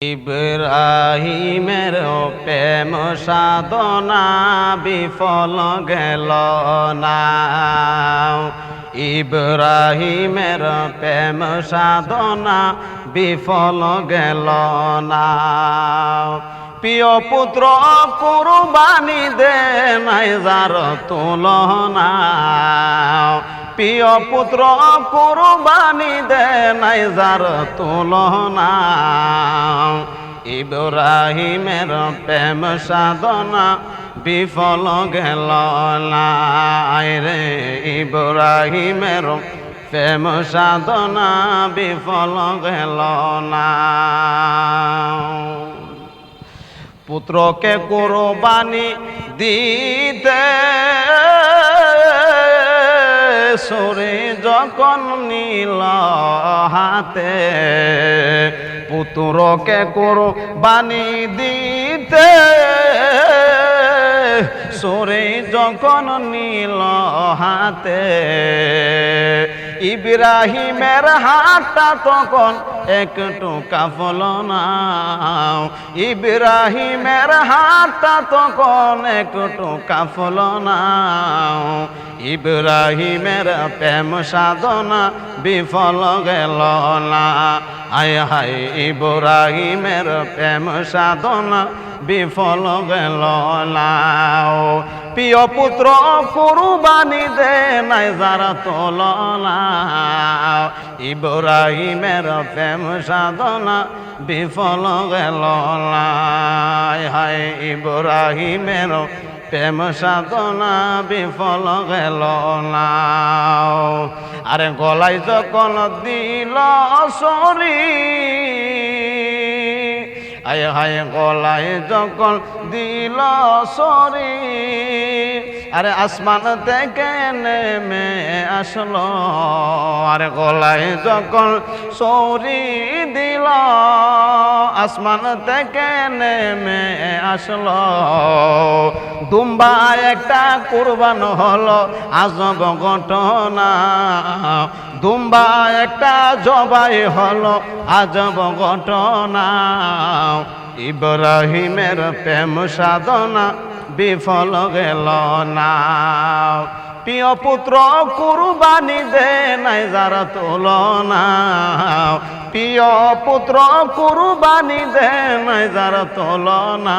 ইব্রাহিমের প্রেম সাধনা বিফল গেল না। ইব্রাহিমের প্রেম সাধনা বিফল গেল না। প্রিয় পুত্র, কুরবানি দে নাই যার তুলনা। প্রিয় পুত্র, কুরবানি দে নাই যার তুলনা। ইব্রাহিমের প্রেম সাধনা বিফল গেল রে। ইব্রাহিমের প্রেম সাধনা বিফল গেল না পুত্রকে কোরবানি দিতে সরে যখন নীল হাতে পুতুরকে পুত্রকে কোরবানি দিতে, সুরে যখন নীল হাতে ইব্রাহিমের হাতটা তখন একটু কাফল না ইব্রাহিমের হাতটা তখন একটু কাফল না ইব্রাহিমের প্রেম সাধনা বিফল গেল না। আয় হায়, ইব্রাহিমের প্রেম সাধনা বিফল গেল না। প্রিয় পুত্র, কুরবানি দে নাই যারা তোলনা ইব্রাহিমের প্রেম সাধনা বিফল গেল হায় ইব্রাহিমের প্রেম সাধনা বিফল গেল আরে গলায় যখন দিল সরি আয় হায় গলায় যখন দিল সরি। আরে আসমান থেকে নেমে আসলো। আরে গলায় যখন সরি দিল। আসমান থেকে নেমে আসলো। দুম্বা একটা কুরবান হলো, আজব ঘটনা। দুম্বা একটা জবাই হলো আজব ঘটনা। ইব্রাহিমের প্রেম সাধনা বিফল গেল না। প্রিয় পুত্র, কুরবানি দে নাই যারা তুলনা। প্রিয় পুত্র, কুরবানি দে নাই যারা তুলনা।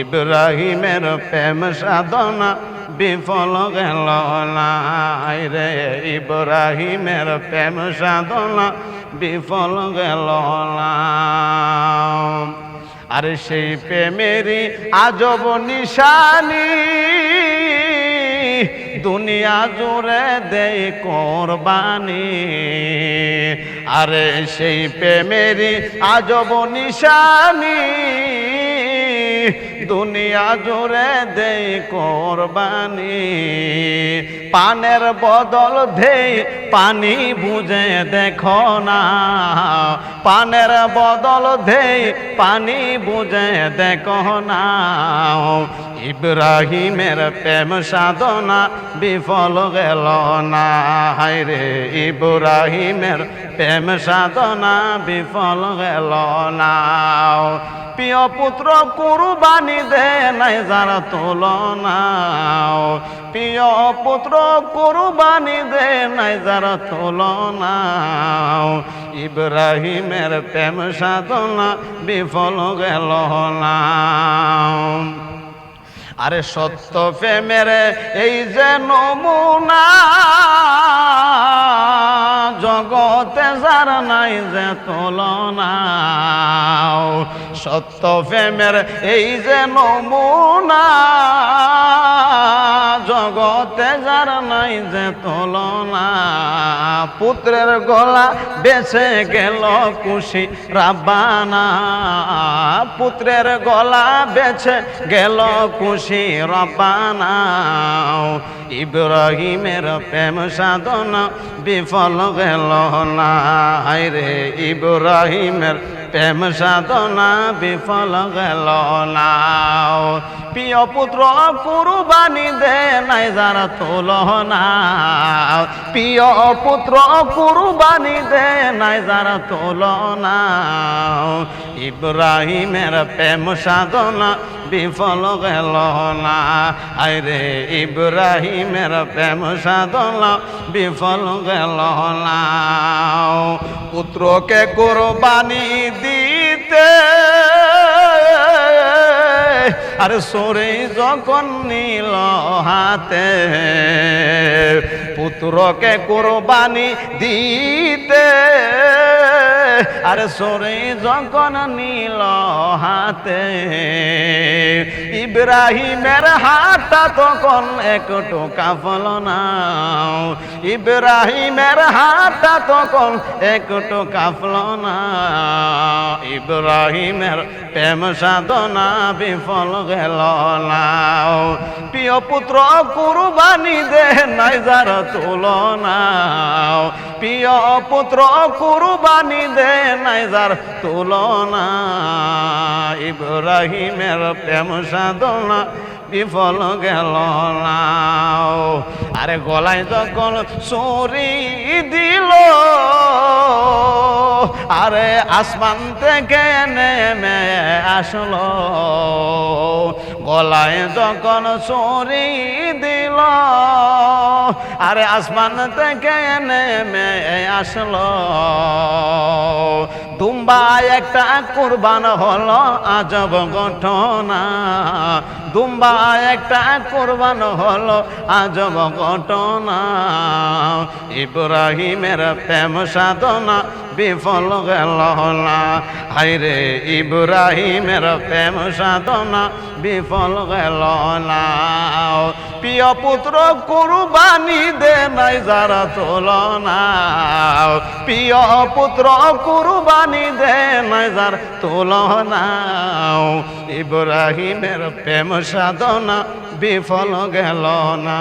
ইব্রাহিমের প্রেম সাধনা বিফল গেল রে ইব্রাহিমের প্রেম সাধনা বিফল গেল আর সেই প্রেমেরই আজব নিশানি দুনিয়া জুড়ে দেই কোরবানি। আরে সেই প্রেমেরই আজব নিশানি দুনিয়া জুড়ে দেই কোরবানি। পানের বদল দেই, পানি বুঝে দেখো না। পানের বদল দেই, পানি বুঝে দেখো না। ইব্রাহিমের প্রেম সাধনা বিফল গেল না। হায়রে ইব্রাহিমের প্রেম সাধনা বিফল গেল না। প্রিয় পুত্র কুরবানি দে নাই যারা তুলনা। প্রিয় পুত্র কুরবানি দে নাই যারা তুলনা। ইব্রাহিমের প্রেম সাধনা বিফল গেল না। আরে সত্য প্রেমের এই যে নমুনা জগতে যার নাই যে তুলনা। সত্য প্রেমের এই যে নমুনা। জগতে যার নাই যে তুলনা, পুত্রের গলা বেছে গেল খুশি রাব্বানা। পুত্রের গলা বেছে গেল খুশি রব্বানা। ইব্রাহিমের প্রেম সাধনা বিফল গেল না। রে ইব্রাহিমের প্রেম সাধনা বিফল গেল না প্রিয় পুত্র, কুরবানি দে নাই যারা তোল না প্রিয় পুত্র, কুরবানি দে নাই যারা তুলনা ইব্রাহিমের প্রেম সাধনা বিফল গেল না। আরে ইব্রাহিমের প্রেম সাধনা বিফল গেল না। পুত্রকে কোরবানি দিতে আর সরে যখন নীল হাতে, পুত্রকে কোরবানি দিতে আর সরে যখন নীল হাতে, ইব্রাহিমের হাতটা তখন একটু কাফল না ইব্রাহিমের হাতটা তখন একটু কাফল না ইব্রাহিমের প্রেম সাধনা বিফল গেল না প্রিয় পুত্র কুরবানি দে নাই যার তুলনা। প্রিয় পুত্র কুরবানি দে নাই যার তুলনা। ইব্রাহিমের প্রেম সাধনা বিফল গেল না। আরে গলায় যখন সুরি দিল আরে আসমান থেকে নেমে আসলো। গলায় যখন চুরি দিল, আরে আসমান থেকে নেমে আসলো। দুম্বা একটা কুরবান হলো, আজব ঘটনা। দুম্বা একটা কোরবান হলো, আজব ঘটনা। ইব্রাহিমের প্রেম সাধনা বিফল গেল না। হাইরে ইব্রাহিমের প্রেম সাধনা বিফল গেল না। প্রিয় পুত্র, কুরবানি দে নাই যারা তুলনা প্রিয় পুত্র, কুরবানি দে নাই যার তুলনা ইব্রাহিমের প্রেম সাধনা বিফল গেল না।